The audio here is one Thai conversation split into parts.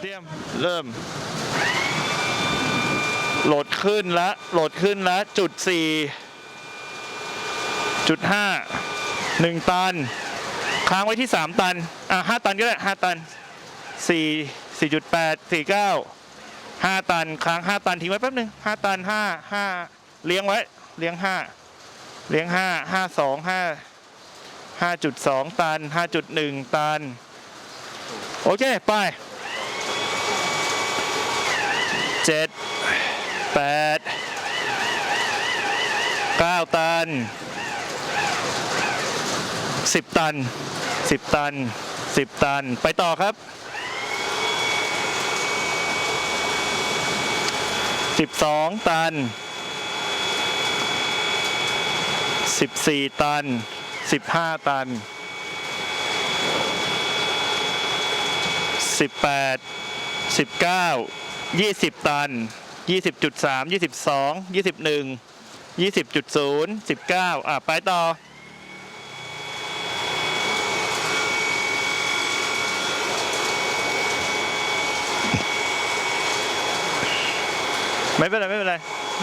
เตรียมเริ่ม โหลดขึ้นแล้วโหลดขึ้นแล้วจุดสี่จุดห้าหนึ่งตัน ค้างไว้ที่สามตัน อะห้าตันก็ได้ห้าตันสี่สี่จุดแปดสี่เก้าห้าตัน ค้างห้าตันทิ้งไว้แป๊บหนึ่งห้าตันห้าห้าเลี้ยงไว้ เลี้ยงห้าเลี้ยงห้าห้าสองห้าห้าจุดสองตันห้าจุดหนึ่งตัน โอเค ไป เจ็ดแปดเก้าตันสิบตันสิบตันสิบตันไปต่อครับสิบสองตันสิบสี่ตันสิบห้าตันสิบแปดสิบเก้า 20 ตัน 20.3 22 21 20.0 19 อะ ไปต่อ ไม่เป็นไร ไม่เป็นไร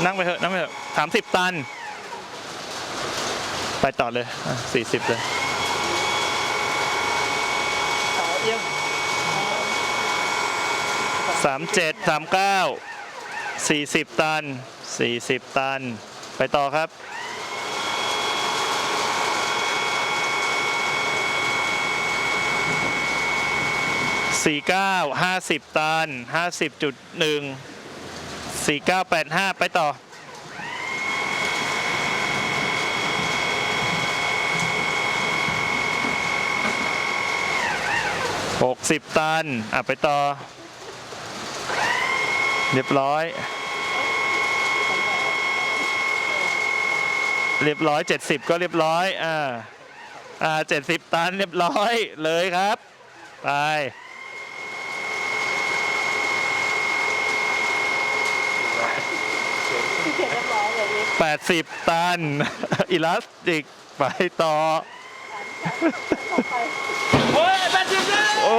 นั่งไปเถอะนั่งไปเถอะสามสิบตัน ไปต่อเลยสี่สิบเลยต่อเอียง 37 39 40 ตัน 40 ตัน ไปต่อครับสี่เก้าห้าสิบตันห้าสิบจุดหนึ่งสี่เก้าแปดห้าไปต่อหกสิบตัน อะ ไปต่อ เรียบร้อย เรียบร้อยเจ็ดสิบก็เรียบร้อย อ่า อ่าเจ็ดสิบตันเรียบร้อยเลยครับ ไปเขียนเรียบร้อยเลยนี่แปดสิบตัน อิลาสติก ไปต่อต่อไปโอ้